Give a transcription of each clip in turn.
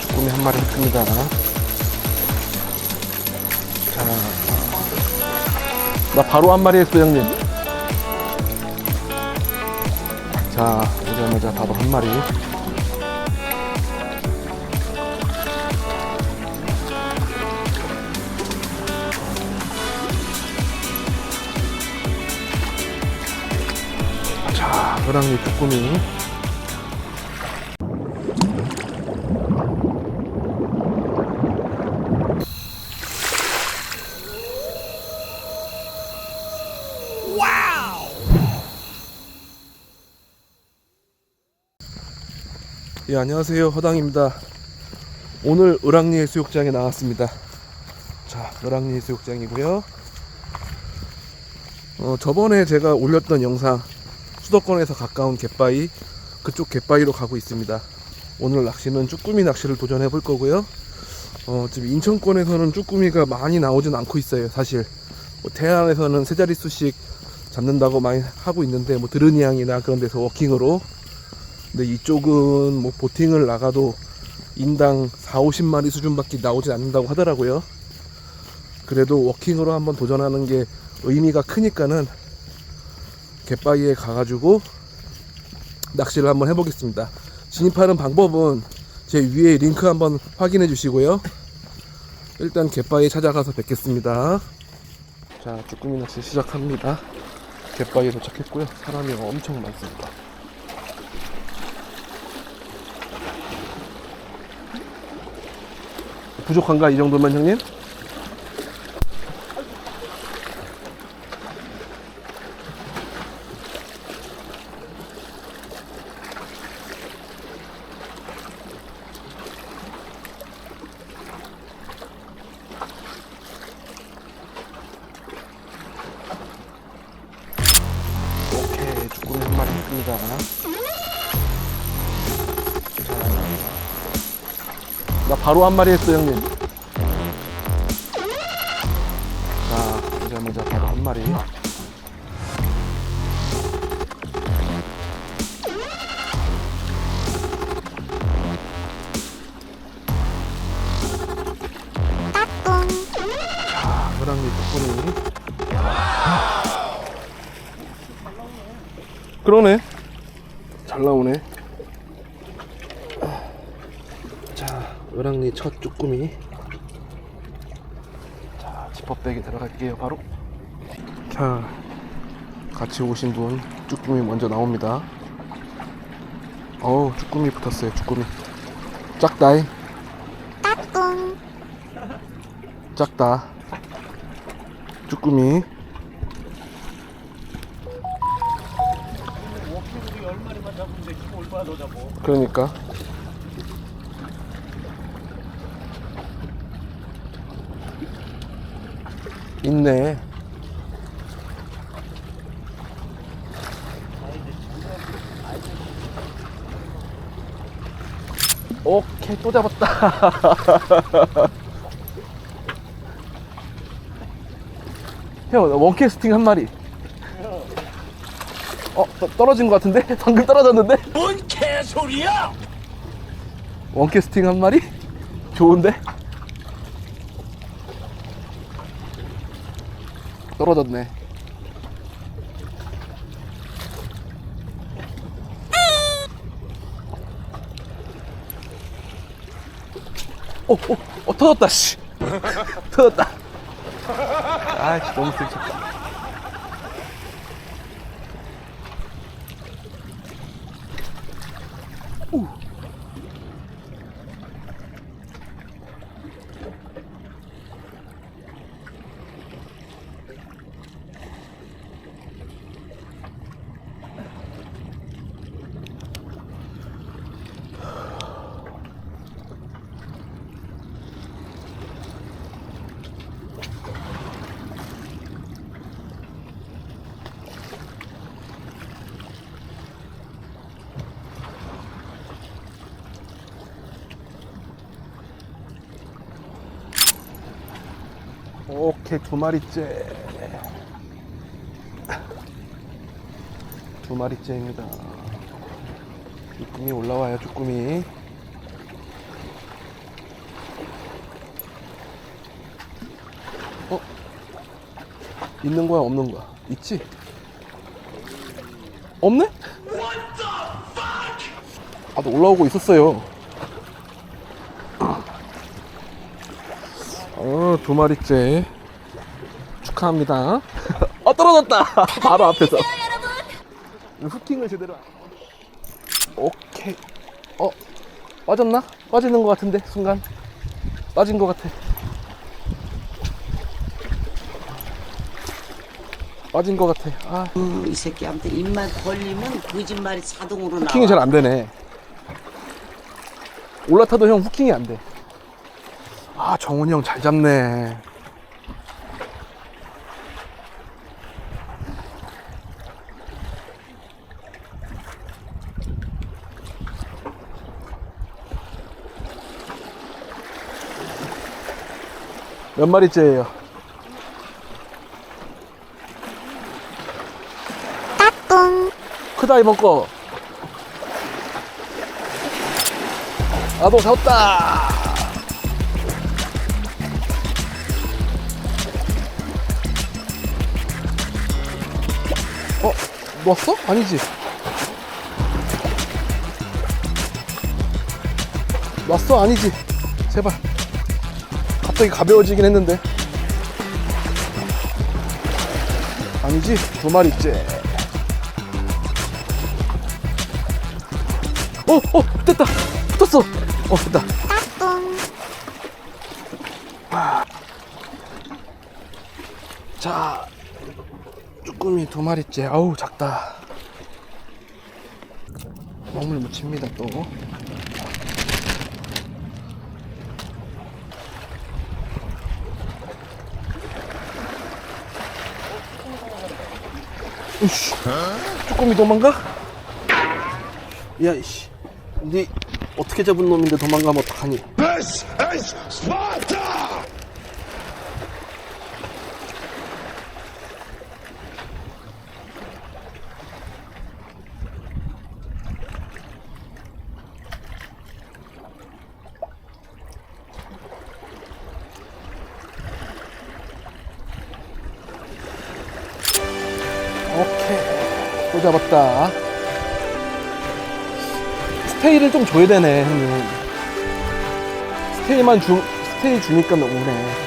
쭈꾸미 한 마리 했습니다. 자, 나 바로 한 마리 했어, 형님. 자, 오자마자 바로 한 마리. 자, 호랑이 쭈꾸미. 예, 안녕하세요. 허당입니다. 오늘 을왕리 해수욕장에 나왔습니다. 자, 을왕리 해수욕장이고요. 어, 저번에 제가 올렸던 영상 수도권에서 가까운 갯바위 그쪽 갯바위로 가고 있습니다. 오늘 낚시는 쭈꾸미 낚시를 도전해 볼 거고요. 어, 지금 인천권에서는 쭈꾸미가 많이 나오진 않고 있어요. 사실 뭐 태안에서는 세 자릿수씩 잡는다고 많이 하고 있는데 뭐 드르니앙이나 그런 데서 워킹으로 근데 이쪽은 뭐 보팅을 나가도 인당 4, 50마리 수준밖에 나오지 않는다고 하더라고요. 그래도 워킹으로 한번 도전하는 게 의미가 크니까는 갯바위에 가가지고 낚시를 한번 해보겠습니다. 진입하는 방법은 제 위에 링크 한번 확인해 주시고요. 일단 갯바위에 찾아가서 뵙겠습니다. 자, 쭈꾸미 낚시 시작합니다. 갯바위에 도착했고요. 사람이 엄청 많습니다. 부족한가 이 정도면 형님? 오케이 쭈꾸미 한 마리 했습니다. 나 바로 한 마리 했어 형님. 자 오자마자 바로 한 마리. 자 호랑이 쭈꾸미. 그러네. 잘 나오네. 자, 을왕리 첫 쭈꾸미. 자, 지퍼백에 들어갈게요, 바로. 자, 같이 오신 분, 쭈꾸미 먼저 나옵니다. 어우, 쭈꾸미 붙었어요, 쭈꾸미. 작다이. 작다. 쭈꾸미. 그러니까. 있네. 오케이 또 잡았다. 형 원캐스팅 한 마리. 어 떠- 떨어진 것 같은데? 방금 떨어졌는데? 뭔 개소리야! 원캐스팅 한 마리? 좋은데? 떨어졌네. 어, 어, 어, 터졌다, 씨. 터졌다. 아, 씨, 너무 세게 오케이 두 마리째 두 마리째입니다 쭈꾸미 올라와요 쭈꾸미 어? 있는 거야 없는 거야? 있지? 없네? 아, 올라오고 있었어요. 어, 두 마리째. 축하합니다. 어, 떨어졌다! 바로 앞에서. 후킹을 제대로. 안- 오케이. 어, 빠졌나? 빠지는 것 같은데, 순간. 빠진 것 같아. 빠진 것 같아. 아, 어, 이 새끼한테 입만 벌리면 거짓말이 자동으로 나와. 후킹이 잘 안 되네. 올라타도 형 후킹이 안 돼. 아, 정훈이 형 잘 잡네. 몇 마리째예요? 크다 이번 거. 나도 잡았다. 어, 넣었어? 아니지. 넣었어? 아니지. 제발. 갑자기 가벼워지긴 했는데. 아니지. 두 마리째. 어, 어, 됐다. 붙었어. 어, 됐다. 아. 자, 쭈꾸미 두 마리째. 아우, 작다. 몸을 묻힙니다, 또. 으씨, 쭈꾸미 도망가? 야, 이씨. 니 어떻게 잡은 놈인데 도망가면 어떡하니? 잡았다. 스테이를 좀 줘야 되네, 형님. 스테이만 주, 스테이 주니까 너무네.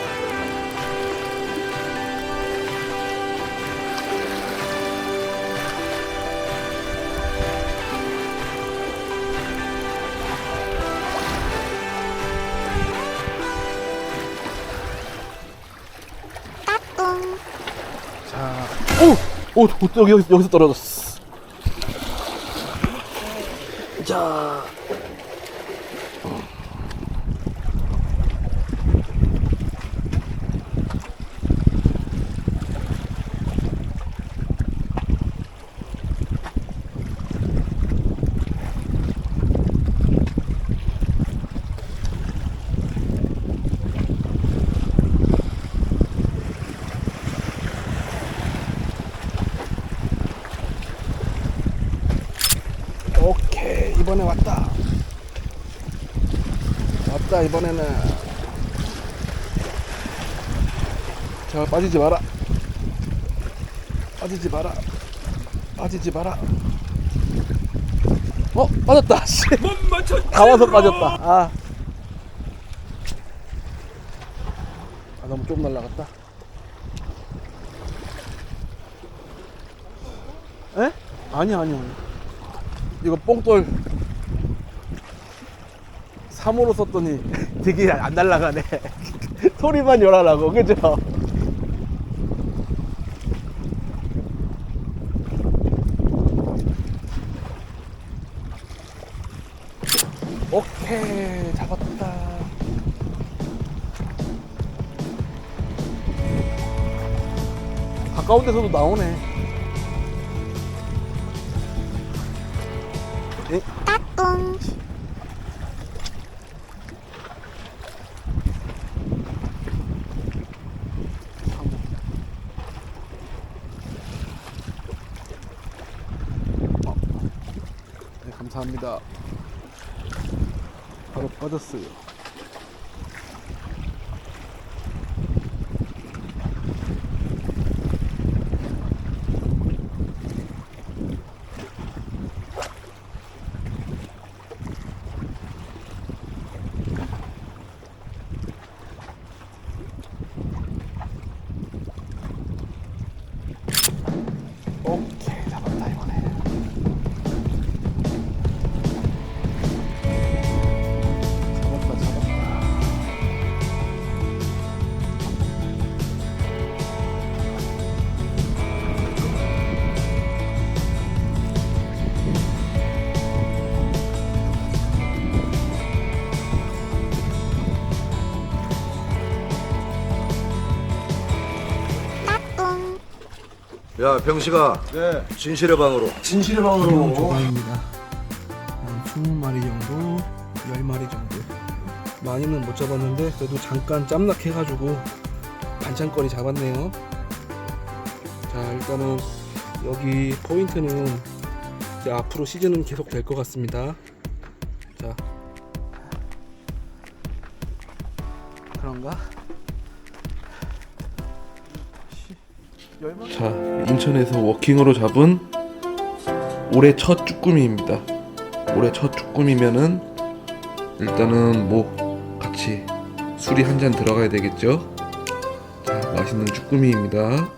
자, 오! 오, 여기, 여기서 떨어졌어. 자. 오케이 이번에 왔다 왔다 이번에는 자 빠지지 마라. 빠지지 마라. 빠지지 마라. 어 빠졌다. 씨. 다 와서 빠졌다. 아. 아 너무 좀 날라갔다. 에? 아니야 아니야 아니야. 이거 뽕돌 3호로 썼더니 되게 안 날라가네 소리만 열하라고 그죠? 오케이 잡았다 가까운 데서도 나오네 에? 네, 감사합니다. 바로 빠졌어요. 어? 야 병식아 네. 진실의 방으로 진실의 방으로. 조가입니다. 한 20마리 정도, 10마리 정도. 많이는 못 잡았는데 그래도 잠깐 짬락 해가지고 반찬거리 잡았네요. 자 일단은 여기 포인트는 이제 앞으로 시즌은 계속 될 것 같습니다. 자 그런가? 자 인천에서 워킹으로 잡은 올해 첫 쭈꾸미입니다. 올해 첫 쭈꾸미면은 일단은 뭐 같이 술이 한 잔 들어가야 되겠죠. 자 맛있는 쭈꾸미입니다.